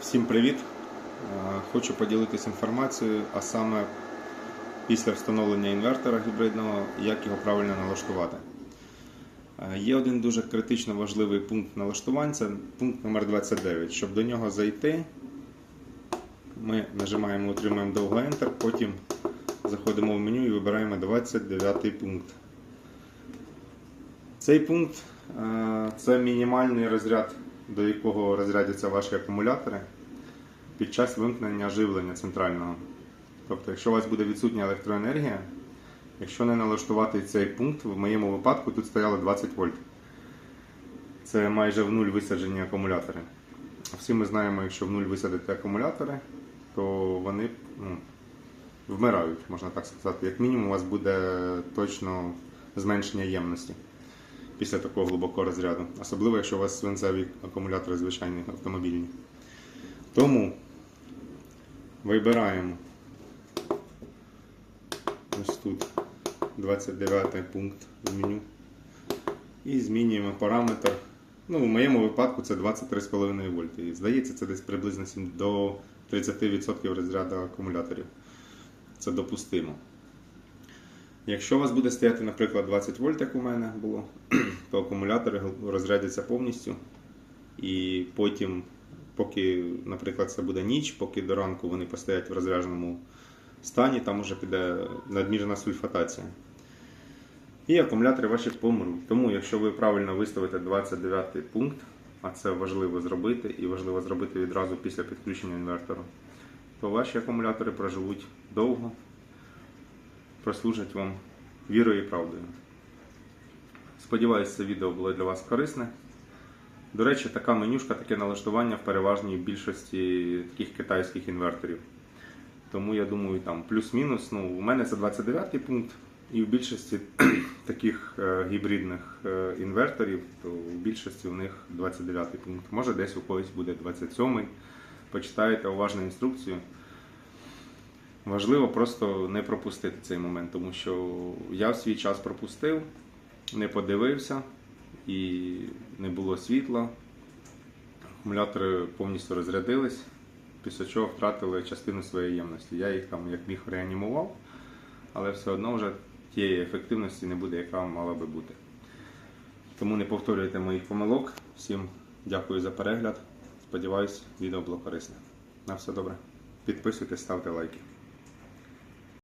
Всім привіт! Е, Хочу поділитися інформацією, а саме після встановлення інвертора гібридного, як його правильно налаштувати. Е, Є один дуже критично важливий пункт налаштувань, це пункт номер 29. Щоб до нього зайти, ми нажимаємо, утримуємо довго Enter, потім заходимо в меню і вибираємо 29 пункт. Цей пункт е, це мінімальний розряд, до якого розрядяться ваші акумулятори під час вимкнення живлення центрального. Тобто, якщо у вас буде відсутня електроенергія, якщо не налаштувати цей пункт, в моєму випадку тут стояло 20 вольт. Це майже в нуль висаджені акумулятори. Всі ми знаємо, якщо в нуль висадити акумулятори, то вони ну, вмирають, можна так сказати. Як мінімум, у вас буде точно зменшення ємності після такого глибокого розряду. Особливо, якщо у вас свинцеві акумулятори звичайні автомобільні. Тому вибираємо ось тут 29 пункт в меню і змінюємо параметр. Ну, в моєму випадку це 23,5 вольти. І здається, це десь приблизно сім- до 30% розряду акумуляторів. Це допустимо. Якщо у вас буде стояти, наприклад, 20 вольт, як у мене було, то акумулятори розрядяться повністю. І потім, поки, наприклад, це буде ніч, поки до ранку вони постоять в розрядженому стані, там вже піде надмірна сульфатація. І акумулятори ваші помруть. Тому, якщо ви правильно виставите 29 пункт, а це важливо зробити, і важливо зробити відразу після підключення інвертору, то ваші акумулятори проживуть довго, прослужать вам вірою і правдою. Сподіваюся, це відео було для вас корисне. До речі, така менюшка, таке налаштування в переважній більшості таких китайських інверторів. Тому я думаю, там плюс-мінус. Ну, у мене це 29 пункт, і в більшості таких е, гібридних е, інверторів, то в більшості у них 29 пункт. Може десь у когось буде 27-й. Почитаєте уважно інструкцію. Важливо просто не пропустити цей момент, тому що я в свій час пропустив, не подивився і не було світла. Акумулятори повністю розрядились, після чого втратили частину своєї ємності. Я їх там як міг реанімував, але все одно вже тієї ефективності не буде, яка мала би бути. Тому не повторюйте моїх помилок. Всім дякую за перегляд. Сподіваюсь, відео було корисне. На все добре. Підписуйтесь, ставте лайки.